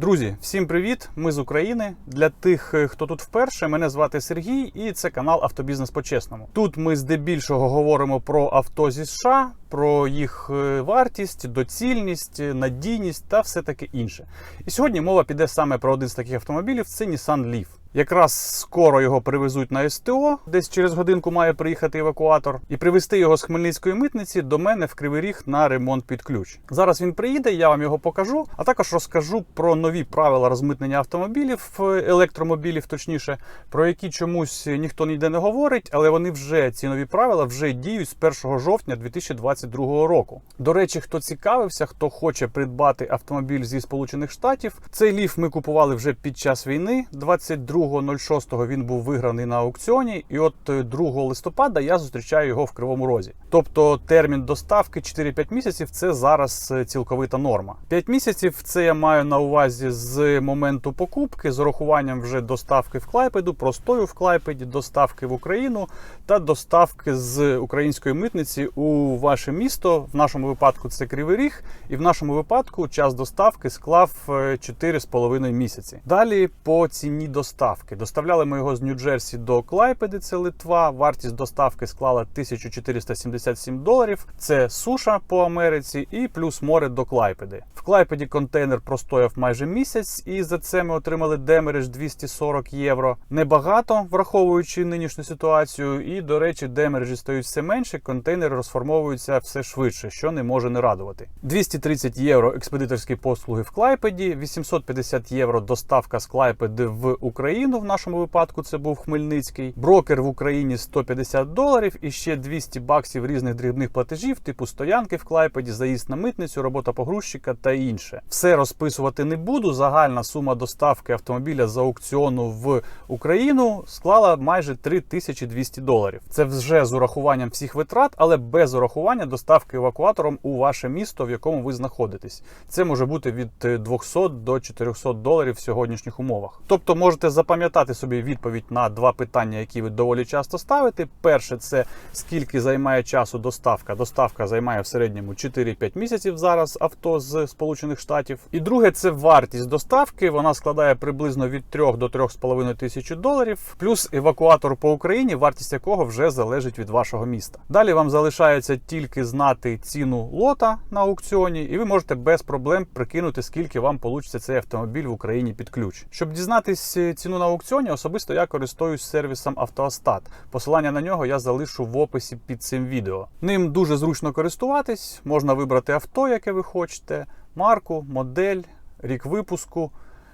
Друзі, всім привіт! Ми з України. Для тих, е, хто тут вперше, мене звати Сергій, і це канал Автобізнес по-чесному. Тут ми здебільшого говоримо про авто зі США, про їх е, вартість, доцільність, е, надійність та все таке інше. І сьогодні мова піде саме про один з таких автомобілів це Nissan Leaf. Якраз скоро його привезуть на СТО, десь через годинку має приїхати евакуатор, і привезти його з Хмельницької митниці до мене в Кривий Ріг на ремонт під ключ. Зараз він приїде, я вам його покажу, а також розкажу про нові правила розмитнення автомобілів, е, електромобілів, точніше, про які чомусь ніхто ніде не говорить, але вони вже ці нові правила вже діють з 1 жовтня 2022 року. До речі, хто цікавився, хто хоче придбати автомобіль зі Сполучених Штатів, цей ліф ми купували вже під час війни. 22.06 він був виграний на аукціоні, і от е, 2 листопада я зустрічаю його в Кривому Розі. Тобто термін доставки 4-5 місяців це зараз е, цілковита норма. 5 місяців це я маю на увазі з моменту покупки, з урахуванням вже доставки в Клайпеду, простою в Клайпеді, доставки в Україну та доставки з української митниці у ваше місто. В нашому випадку це Кривий Ріг, і в нашому випадку час доставки склав е, 4,5 місяці. Далі по ціні доставки. Доставляли ми його з Нью-Джерсі до Клайпеди, це Литва. Вартість доставки склала 1477 доларів. Це суша по Америці і плюс море до Клайпеди. В Клайпеді контейнер простояв майже місяць, і за це ми отримали демередж 240 євро. Небагато, враховуючи нинішню ситуацію. І, до речі, демереджі стають все менше, контейнери розформовуються все швидше, що не може не радувати. 230 євро експедиторські послуги в Клайпеді, 850 євро доставка з Клайпеди в Україну. В нашому випадку це був Хмельницький. Брокер в Україні 150 доларів і ще 200 баксів різних дрібних платежів, типу стоянки в Клайпеді, заїзд на митницю, робота погрузчика та інше. Все розписувати не буду. Загальна сума доставки автомобіля з аукціону в Україну склала майже 3200 доларів. Це вже з урахуванням всіх витрат, але без урахування доставки евакуатором у ваше місто, в якому ви знаходитесь. Це може бути від е, 200 до 400 доларів в сьогоднішніх умовах. Тобто можете запам'ятати собі відповідь на два питання, які ви доволі часто ставите. Перше, це скільки займає часу доставка. Доставка займає в середньому 4-5 місяців зараз авто з Сполучених Штатів. І друге, це вартість доставки. Вона складає приблизно від 3 до 3,5 тисячі доларів, плюс евакуатор по Україні, вартість якого вже залежить від вашого міста. Далі вам залишається тільки знати ціну лота на аукціоні, і ви можете без проблем прикинути, скільки вам получиться цей автомобіль в Україні під ключ. Щоб дізнатись е, ціну на аукціоні, особисто я користуюсь сервісом Автоастат. Посилання на нього я залишу в описі під цим відео. Ним дуже зручно користуватись, можна вибрати авто, яке ви хочете, марку, модель, рік випуску.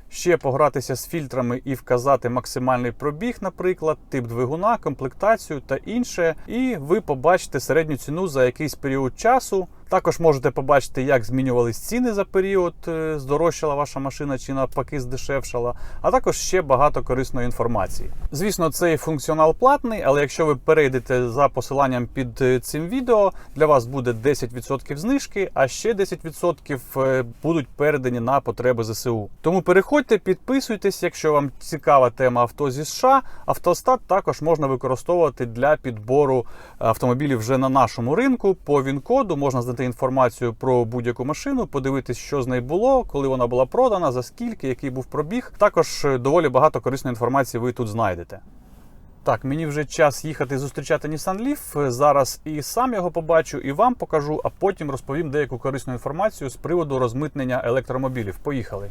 Ще погратися з фільтрами і вказати максимальний пробіг, наприклад, тип двигуна, комплектацію та інше. І ви побачите середню ціну за якийсь період часу. Також можете побачити, як змінювались ціни за період, е, здорожчала ваша машина чи навпаки здешевшала, а також ще багато корисної інформації. Звісно, цей функціонал платний, але якщо ви перейдете за посиланням під е, цим відео, для вас буде 10% знижки, а ще 10% е, будуть передані на потреби ЗСУ. Тому переходьте, підписуйтесь, якщо вам цікава тема авто зі США. Автостат також можна використовувати для підбору автомобілів вже на нашому ринку. По ВІН-коду можна знайти інформацію про будь-яку машину, подивитись, що з нею було, коли вона була продана, за скільки, який був пробіг. Також е, доволі багато корисної інформації ви тут знайдете. Так, мені вже час їхати зустрічати Nissan Leaf. Зараз і сам його побачу, і вам покажу, а потім розповім деяку корисну інформацію з приводу розмитнення електромобілів. Поїхали.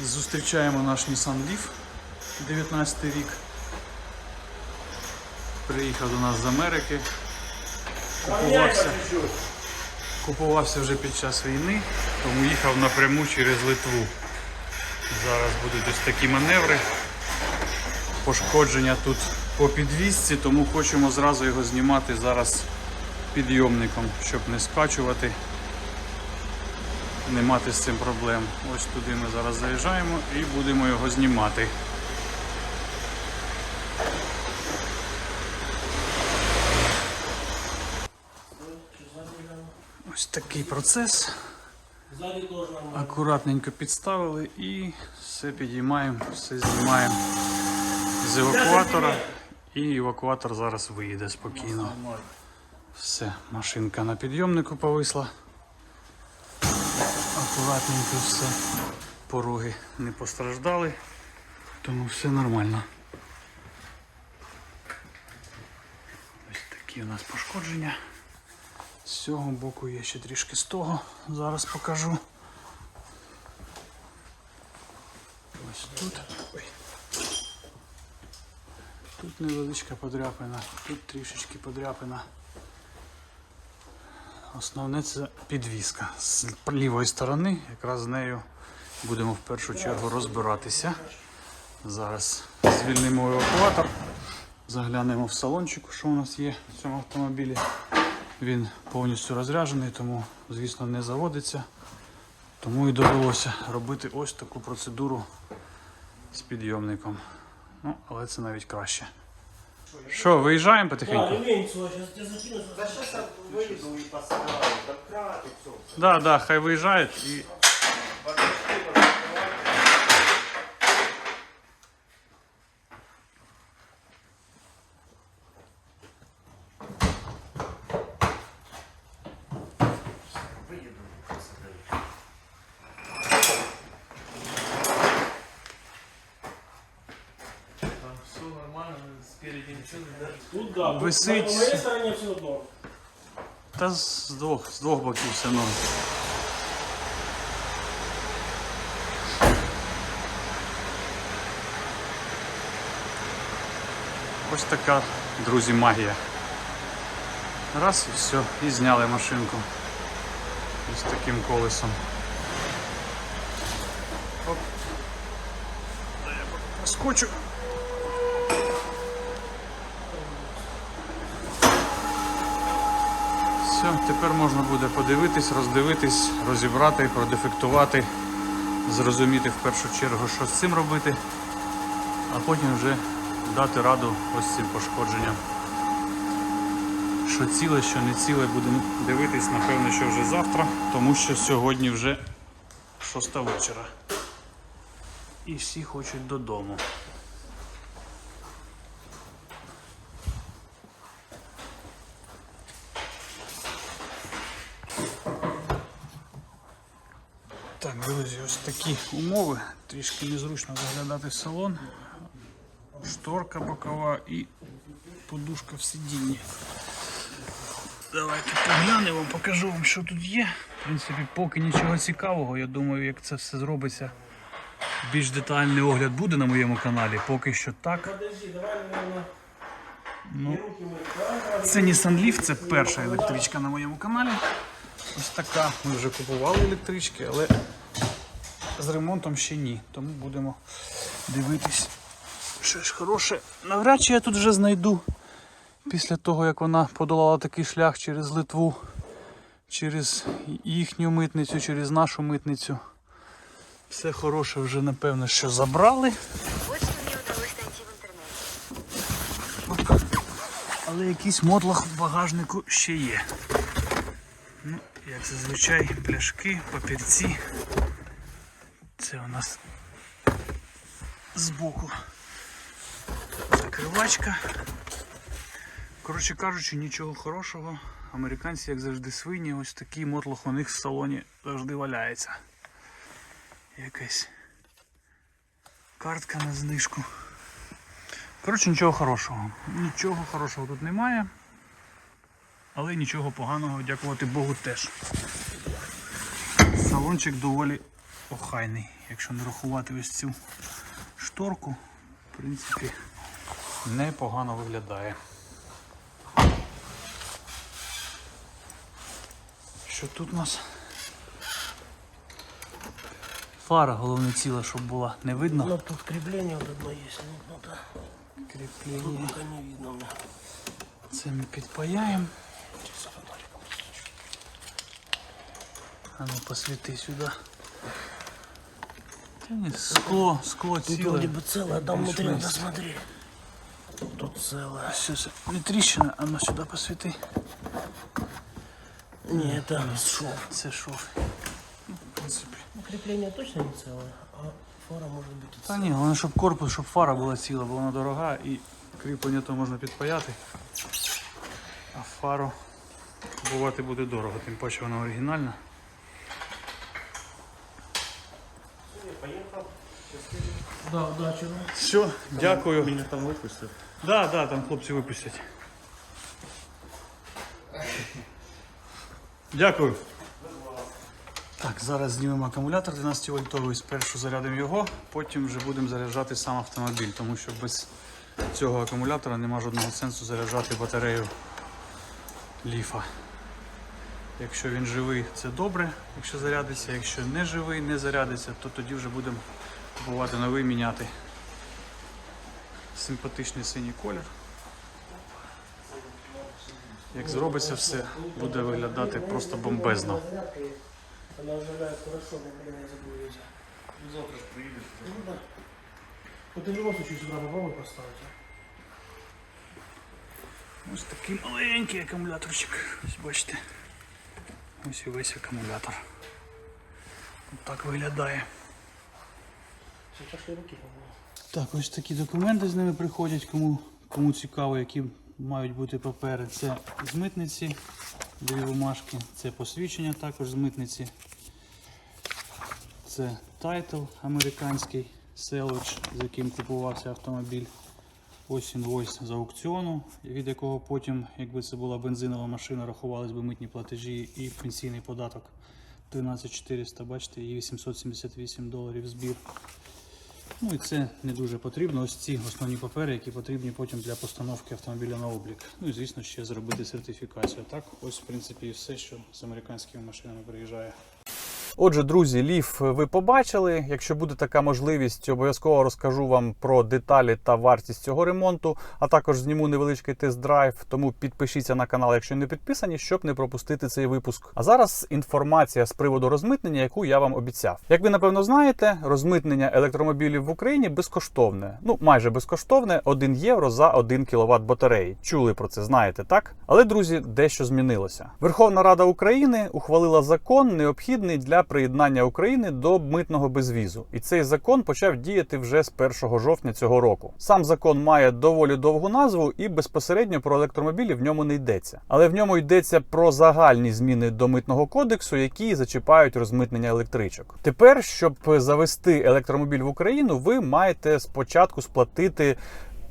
Зустрічаємо наш Nissan Leaf 19 рік. Приїхав до нас з Америки. Купувався, купувався вже під час війни, тому їхав напряму через Литву. Зараз будуть ось такі маневри. Пошкодження тут по підвісці, тому хочемо зразу його знімати зараз підйомником, щоб не скачувати, не мати з цим проблем. Ось туди ми зараз заїжджаємо і будемо його знімати. Ось такий процес. Акуратненько підставили і все підіймаємо, все знімаємо з евакуатора. І евакуатор зараз виїде спокійно. Все, машинка на підйомнику повисла. акуратненько все. Пороги не постраждали, тому все нормально. Ось такі у нас пошкодження. З цього боку є ще трішки з того. Зараз покажу. Ось тут. Тут невеличка подряпина, тут трішечки подряпина. Основне це підвіска. З лівої сторони, якраз з нею будемо в першу чергу розбиратися. Зараз звільнимо евакуатор, заглянемо в салончик, що у нас є в цьому автомобілі. Він повністю розряджений, тому, звісно, не заводиться. Тому і довелося робити ось таку процедуру з підйомником. Ну, але це навіть краще. Що, виїжджаємо Да, потихеньку? ремень свой, сейчас тебя закину. Да сейчас я выйду и поставлю, дократ и все. Да, да, хай виїжджають і Выеду и поставлю. Там все нормально, спереди ничего не даже. Тут да. тут Висить. На, моей стороне все одно. Та з двох, з двох боків все норм. Ось така, друзі, магія. Раз і все, і зняли машинку. Ось таким колесом. Оп. Я проскочу. Все, тепер можна буде подивитись, роздивитись, розібрати, продефектувати, зрозуміти в першу чергу, що з цим робити, а потім вже дати раду ось цим пошкодженням. Що ціле, що не ціле, будемо дивитись, напевно, що вже завтра, тому що сьогодні вже шоста вечора. І всі хочуть додому. Так, друзі, ось такі умови. Трішки незручно заглядати в салон. Шторка бокова і подушка в сидінні. Давайте поглянемо, покажу вам, що тут є. В принципі, поки нічого цікавого. Я думаю, як це все зробиться. Більш детальний огляд буде на моєму каналі. Поки що так. Ну. Це Nissan Leaf, це перша електричка на моєму каналі. Ось така. Ми вже купували електрички, але з ремонтом ще ні. Тому будемо дивитись щось хороше. Навряд чи я тут вже знайду. Після того, як вона подолала такий шлях через Литву, через їхню митницю, через нашу митницю. Все хороше вже напевно, що забрали. Вот что мне удалось найти в интернете. Але якийсь мотлах в багажнику ще є. Ну, як зазвичай, пляшки, папірці. Це у нас збоку закривачка. Коротше кажучи, нічого хорошого. Американці, як завжди, свині, ось такий мотлох у них в салоні завжди валяється. Якась картка на знижку. Коротше, нічого хорошого. Нічого хорошого тут немає. Але нічого поганого, дякувати Богу, теж. Салончик доволі охайний. Якщо не рахувати ось цю шторку, в принципі, непогано виглядає. Що тут у нас? Фара головне ціла, щоб була. Не видно? Ну, тут крепление вот одно есть. Ну, ну да. Кріплення. Пока не видно. Це ми підпаяємо. А ну посвіти сюди. Та ні, скло, скло Тут ціле. вроде бы целое, а там внутри Більш-менш. надо смотреть. Тут целое. Все, це не тріщина, а ну сюди посвіти. Не, это шов. Це шов. Ну, в принципі. Ну, крепление точно не целое, а фара может быть и Та ні, головне, щоб корпус, щоб фара була ціла, бо вона дорога і кріплення то можна підпаяти. А фару купувати буде дорого, тим паче вона оригінальна. Да, удачи. вам. Все, дякую. Мене там випустив. Да, да, там хлопці випустять. Дякую. Так, зараз знімемо акумулятор 12 вольтовий. Спершу зарядимо його, потім вже будемо заряджати сам автомобіль, тому що без цього акумулятора нема жодного сенсу заряджати батарею ліфа. Якщо він живий, це добре, якщо зарядиться, якщо не живий, не зарядиться, то тоді вже будемо купувати новий міняти. Симпатичний синій колір. Як зробиться все, буде виглядати просто бомбезно. Она оживает хорошо, но, блин, я забыл ее. Завтра ж приїдеш. Ну в любом случае сюда попробуй поставить. а. Ось такий маленький акумуляторчик. Ось бачите. Ось і весь акумулятор. Ось так виглядає. Так, ось такі документи з ними приходять, кому, кому цікаво, які мають бути папери. Це з митниці, дві бумажки, це посвідчення також з митниці. Це тайтл американський, селедж, з яким купувався автомобіль. Ось інвойс з аукціону, від якого потім, якби це була бензинова машина, рахувались би митні платежі і пенсійний податок 13400, бачите, і 878 доларів збір. Ну і це не дуже потрібно. Ось ці основні папери, які потрібні потім для постановки автомобіля на облік. Ну і звісно ще зробити сертифікацію. Так, ось в принципі і все, що з американськими машинами приїжджає. Отже, друзі, ліф ви побачили. Якщо буде така можливість, обов'язково розкажу вам про деталі та вартість цього ремонту, а також зніму невеличкий тест-драйв. Тому підпишіться на канал, якщо не підписані, щоб не пропустити цей випуск. А зараз інформація з приводу розмитнення, яку я вам обіцяв. Як ви напевно знаєте, розмитнення електромобілів в Україні безкоштовне, ну майже безкоштовне, 1 євро за 1 кВт батареї. Чули про це, знаєте, так? Але друзі, дещо змінилося. Верховна Рада України ухвалила закон, необхідний для приєднання України до митного безвізу. І цей закон почав діяти вже з 1 жовтня цього року. Сам закон має доволі довгу назву і безпосередньо про електромобілі в ньому не йдеться. Але в ньому йдеться про загальні зміни до митного кодексу, які зачіпають розмитнення електричок. Тепер, щоб завести електромобіль в Україну, ви маєте спочатку сплатити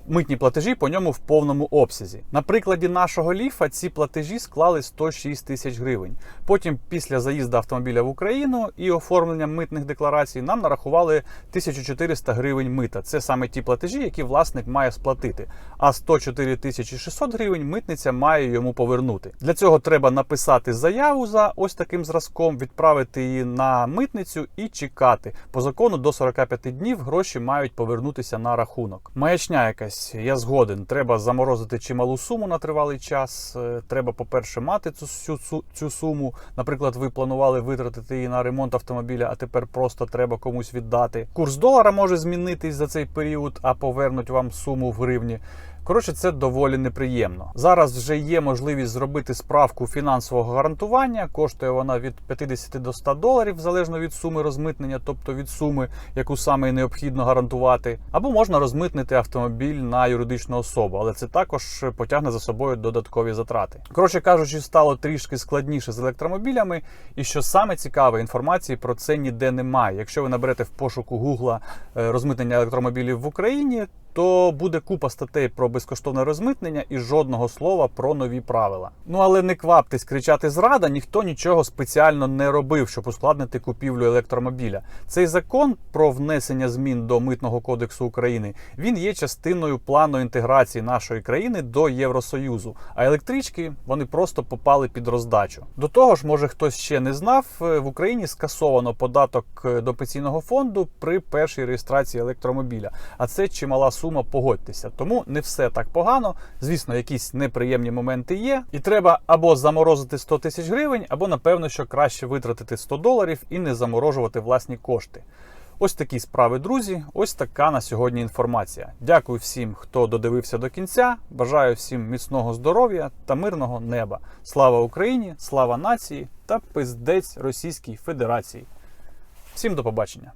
митні платежі по ньому в повному обсязі. На прикладі нашого ліфа ці платежі склали 106 тисяч гривень. Потім, після заїзду автомобіля в Україну і оформлення митних декларацій, нам нарахували 1400 гривень мита. Це саме ті платежі, які власник має сплатити. А 104 тисячі 600 гривень митниця має йому повернути. Для цього треба написати заяву за ось таким зразком, відправити її на митницю і чекати. По закону до 45 днів гроші мають повернутися на рахунок. Маячня якась, я згоден. Треба заморозити чималу суму на тривалий час. Е, Треба, по-перше, мати цю, цю- цю суму. Наприклад, ви планували витратити її на ремонт автомобіля, а тепер просто треба комусь віддати. Курс долара може змінитись за цей період, а повернуть вам суму в гривні. Коротше, це доволі неприємно. Зараз вже є можливість зробити справку фінансового гарантування. Коштує вона від 50 до 100 доларів, залежно від суми розмитнення, тобто від суми, яку саме необхідно гарантувати. Або можна розмитнити автомобіль на юридичну особу, але це також потягне за собою додаткові затрати. Коротше кажучи, стало трішки складніше з електромобілями, і що саме цікаве, інформації про це ніде немає. Якщо ви наберете в пошуку Гугла е, розмитнення електромобілів в Україні, то буде купа статей про безкоштовне розмитнення і жодного слова про нові правила. Ну але не кваптесь кричати зрада, ніхто нічого спеціально не робив, щоб ускладнити купівлю електромобіля. Цей закон про внесення змін до митного кодексу України він є частиною плану інтеграції нашої країни до Євросоюзу. А електрички вони просто попали під роздачу. До того ж, може хтось ще не знав, е, в Україні скасовано податок е, до пенсійного фонду при першій реєстрації електромобіля. А це чимала сума, погодьтеся. Тому не все так погано. Звісно, якісь неприємні моменти є, і треба або заморозити 100 тисяч гривень, або напевно, що краще витратити 100 доларів і не заморожувати власні кошти. Ось такі справи, друзі. Ось така на сьогодні інформація. Дякую всім, хто додивився до кінця. Бажаю всім міцного здоров'я та мирного неба. Слава Україні, слава нації та пиздець Російській Федерації. Всім до побачення.